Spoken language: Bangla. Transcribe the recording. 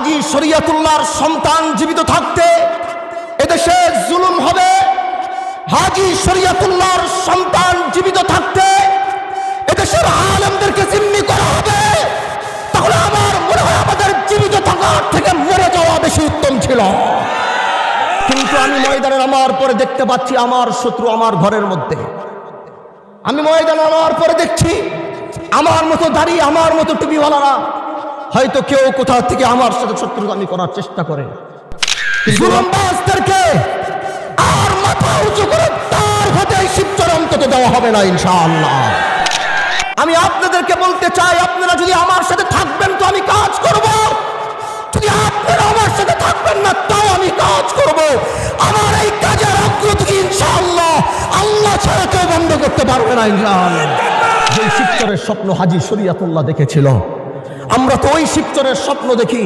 হাজি শরিয়াতুল্লাহর সন্তান জীবিত থাকতে এদেশে জুলুম হবে। হাজি শরিয়াতুল্লাহর সন্তান জীবিত থাকতে এদেশের আলমদেরকে জিম্মি করা হবে। তাহলে আমার মনে হয় আমাদের জীবিত থাকার থেকে মরে যাওয়া বেশি উত্তম ছিল। কিন্তু আমি ময়দানে নামার পরে দেখতে পাচ্ছি আমার শত্রু আমার ঘরের মধ্যে। আমি ময়দানে নামার পরে দেখছি আমার মতো দাঁড়িয়ে আমার মতো টুপিওয়ালারা হয়তো কেউ কোথা থেকে আমার সাথে শত্রুতামি করার চেষ্টা করে। আর মাথা উঁচু করে তার হাতে শিবচর অন্তত দেওয়া হবে না, ইনশাআল্লাহ। আমি আপনাদেরকে বলতে চাই, আপনারা যদি আমার সাথে থাকবেন তো আমি কাজ করব। যদি আপনারা আমার সাথে থাকবেন না, তাও আমি কাজ করব। আমার এই কাজের অগ্রগতি, ইনশাআল্লাহ, আল্লাহ ছাড়া কেউ বন্ধ করতে পারবে না, ইনশাআল্লাহ। যে শিবচরের স্বপ্ন হাজি শরিয়াতুল্লাহ দেখেছিল আমরা তো ওই শিবচরের স্বপ্ন দেখি।